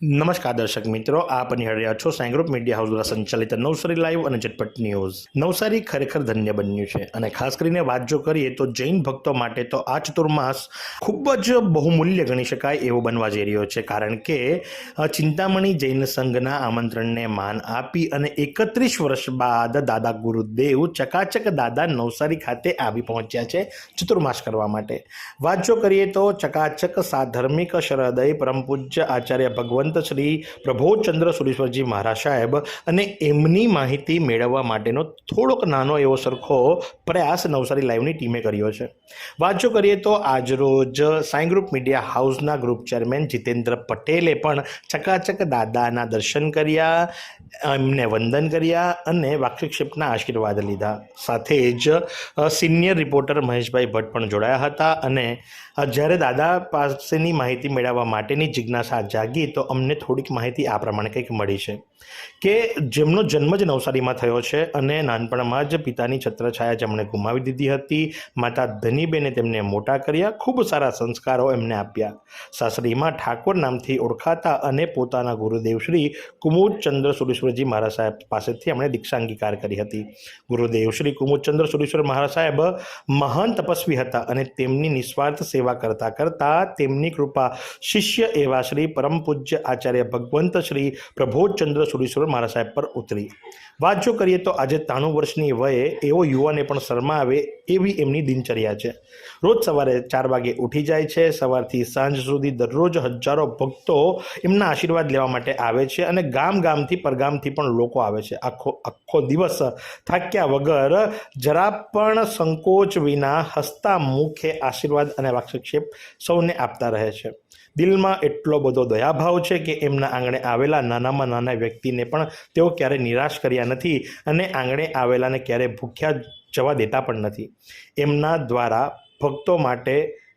નમસ્કાર દર્શક મિત્રો, આપ નિહાળી છો સાઈ મીડિયા હાઉસ દ્વારા સંચાલિત નવસારી લાઈવ અને ઝટપટ ન્યૂઝ. નવસારી ખરેખર ધન્ય બન્યું છે અને ખાસ કરીને વાત જો કરીએ તો જૈન ભક્તો માટે તો આ ચતુર્માસ ખૂબ જ બહુમૂલ્ય ગણી શકાય એવો બનવા જઈ રહ્યો છે. કારણ કે ચિંતામણી જૈન સંઘના આમંત્રણને માન આપી અને એકત્રીસ વર્ષ બાદ દાદા ગુરુદેવ ચકાચક દાદા નવસારી ખાતે આવી પહોંચ્યા છે ચતુર્માસ કરવા માટે. વાત જો કરીએ તો ચકાચક સાધર્મિક શરદય પરમ પૂજ્ય આચાર્ય ભગવંત શ્રી પ્રભોચંદ્ર સુરેશ્વરજી મહારાજ સાહેબ અને એમની માહિતી મેળવવા માટેનો થોડોક નાનો એવો સરખો પ્રયાસ નવસારી લાઈવની ટીમે કર્યો છે. વાત જો કરીએ તો આજરોજ સાઈ ગ્રુપ મીડિયા હાઉસના ગ્રુપ ચેરમેન જીતેન્દ્ર પટેલે પણ ચકાચક દાદાના દર્શન કર્યા, એમને વંદન કર્યા અને વાક્ષિક્ષેપના આશીર્વાદ લીધા. સાથે જ સિનિયર રિપોર્ટર મહેશભાઈ ભટ્ટ પણ જોડાયા હતા અને જ્યારે દાદા પાસેની માહિતી મેળવવા માટેની જિજ્ઞાસા જાગી તો અમને થોડીક માહિતી આ પ્રમાણે કંઈક મળી છે કે જેમનો જન્મ જ નવસારીમાં થયો છે અને નાનપણમાં જ પિતાની છત્રછાયા જેમણે ગુમાવી દીધી હતી, માતા ધનીબેને તેમને મોટા કર્યા, ખૂબ સારા સંસ્કારો એમને આપ્યા. સાસરીમાં ઠાકોર નામથી ઓળખાતા અને પોતાના ગુરુદેવ શ્રી કુમુદચંદ્ર સુરેશ્વરજી મહારાજ સાહેબ પાસેથી એમણે દીક્ષા અંગીકાર કરી હતી. ગુરુદેવ શ્રી કુમુદચંદ્ર સુરેશ્વર મહારાજ સાહેબ મહાન તપસ્વી હતા અને તેમની નિસ્વાર્થ સેવા કરતા કરતા તેમની કૃપા શિષ્ય એવા શ્રી પરમ પૂજ્ય આચાર્ય ભગવંત શ્રી પ્રભોચંદ્ર સુરીશ્વર મહારાજ સાહેબ પર ઉતરી. વાત જો કરીએ તો આજે ત્રાણું વર્ષની વયે એવો યુવાને પણ શરમા આવે એવી એમની દિનચર્યા છે. રોજ સવારે ચાર વાગે ઉઠી જાય છે, સવારથી સાંજ સુધી દરરોજ હજારો ભક્તો એમના આશીર્વાદ લેવા માટે આવે છે અને ગામ ગામથી પરગામથી પણ લોકો આવે છે. આખો આખો દિવસ થાક્યા વગર જરા પણ સંકોચ વિના હસતા મુખે આશીર્વાદ અને વાક્ષક્ષેપ સૌને આપતા રહે છે. દિલમાં એટલો બધો દયાભાવ છે કે એમના આંગણે આવેલા નાનામાં નાના વ્યક્તિને પણ તેઓ ક્યારેય નિરાશ કર્યા નથી અને આંગણે આવેલાને ક્યારેય ભૂખ્યા જવા દેતા પણ નથી. એમના દ્વારા ભક્તો માટે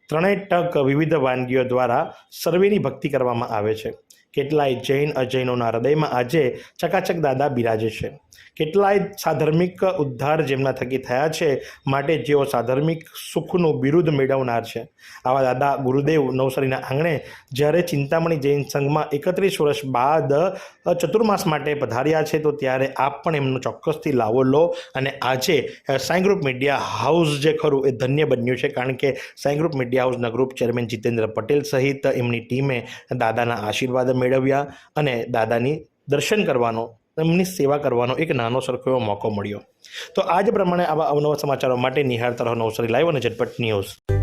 ત્રણેય ટક વિવિધ વાનગીઓ દ્વારા સર્વેની ભક્તિ કરવામાં આવે છે. કેટલાય જૈન અજૈનોના હૃદયમાં આજે ચકાચક દાદા બિરાજે છે. કેટલાય સાધર્મિક ઉદ્ધાર જેમના થકી થયા છે માટે જેઓ સાધર્મિક સુખનું બિરુદ મેળવનાર છે. આવા દાદા ગુરુદેવ નવસારીના આંગણે જ્યારે ચિંતામણી જૈન સંઘમાં એકત્રીસ વર્ષ બાદ ચતુર્માસ માટે પધાર્યા છે તો ત્યારે આપ પણ એમનો ચોક્કસથી લાવો લો અને આજે સાઈ ગ્રુપ મીડિયા હાઉસ જે ખરું એ ધન્ય બન્યું છે કારણ કે સાઈ ગ્રુપ મીડિયા હાઉસના ગ્રુપ ચેરમેન જીતેન્દ્ર પટેલ સહિત એમની ટીમે દાદાના આશીર્વાદ મેળવ્યા અને દાદાની દર્શન કરવાનો, એમની સેવા કરવાનો એક નાનો સરખો એવો મોકો મળ્યો. તો આજ પ્રમાણે આવા અવનવા સમાચારો માટે નિહાર રહો નવસારી લાઈવ અને ઝટપટ ન્યૂઝ.